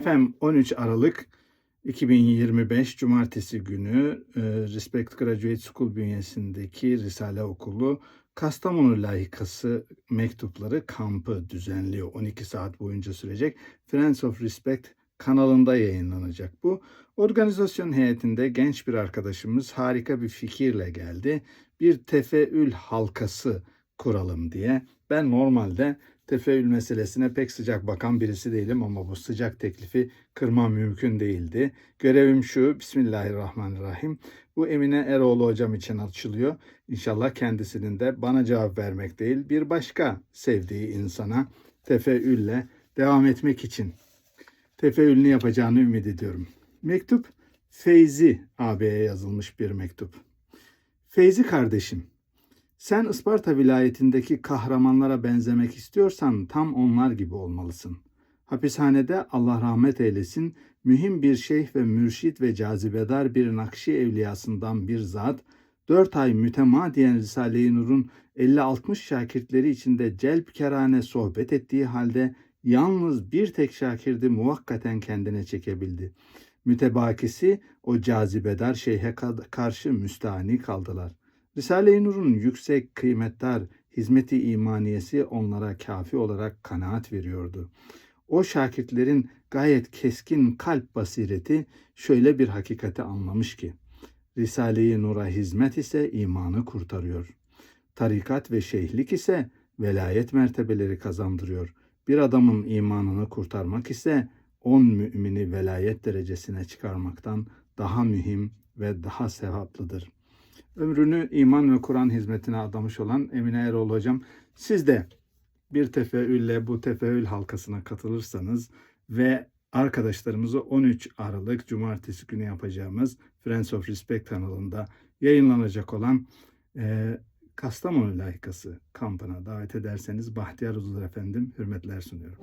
Efendim 13 Aralık 2025 Cumartesi günü e, Respect Graduate School bünyesindeki Risale Okulu Kastamonu layıkası mektupları kampı düzenliyor. 12 saat boyunca sürecek. Friends of Respect kanalında yayınlanacak bu. Organizasyon heyetinde genç bir arkadaşımız harika bir fikirle geldi. Bir tefeül halkası kuralım diye. Ben normalde tefeül meselesine pek sıcak bakan birisi değilim ama bu sıcak teklifi kırmam mümkün değildi. Görevim şu, Bismillahirrahmanirrahim. Bu Emine Eroğlu hocam için açılıyor. İnşallah kendisinin de bana cevap vermek değil, bir başka sevdiği insana tefeülle devam etmek için tefeülünü yapacağını ümit ediyorum. Mektup Feyzi ağabeye yazılmış bir mektup. Feyzi kardeşim, sen Isparta vilayetindeki kahramanlara benzemek istiyorsan tam onlar gibi olmalısın. Hapishanede Allah rahmet eylesin mühim bir şeyh ve mürşit ve cazibedar bir Nakşi evliyasından bir zat, dört ay mütemadiyen Risale-i Nur'un 50-60 şakirtleri içinde celp kerane sohbet ettiği halde yalnız bir tek şakirdi muvakkaten kendine çekebildi. Mütebakisi o cazibedar şeyhe karşı müstahni kaldılar. Risale-i Nur'un yüksek, kıymetdar hizmeti imaniyesi onlara kafi olarak kanaat veriyordu. O şakirtlerin gayet keskin kalp basireti şöyle bir hakikati anlamış ki, Risale-i Nur'a hizmet ise imanı kurtarıyor. Tarikat ve şeyhlik ise velayet mertebeleri kazandırıyor. Bir adamın imanını kurtarmak ise on mümini velayet derecesine çıkarmaktan daha mühim ve daha sevaplıdır.'' Ömrünü iman ve Kur'an hizmetine adamış olan Emine Eroğlu hocam siz de bir tefeülle bu tefeül halkasına katılırsanız ve arkadaşlarımızı 13 Aralık Cumartesi günü yapacağımız Friends of Respect kanalında yayınlanacak olan e, Kastamonu layıkası kampına davet ederseniz bahtiyar oluruz efendim. Hürmetler sunuyorum.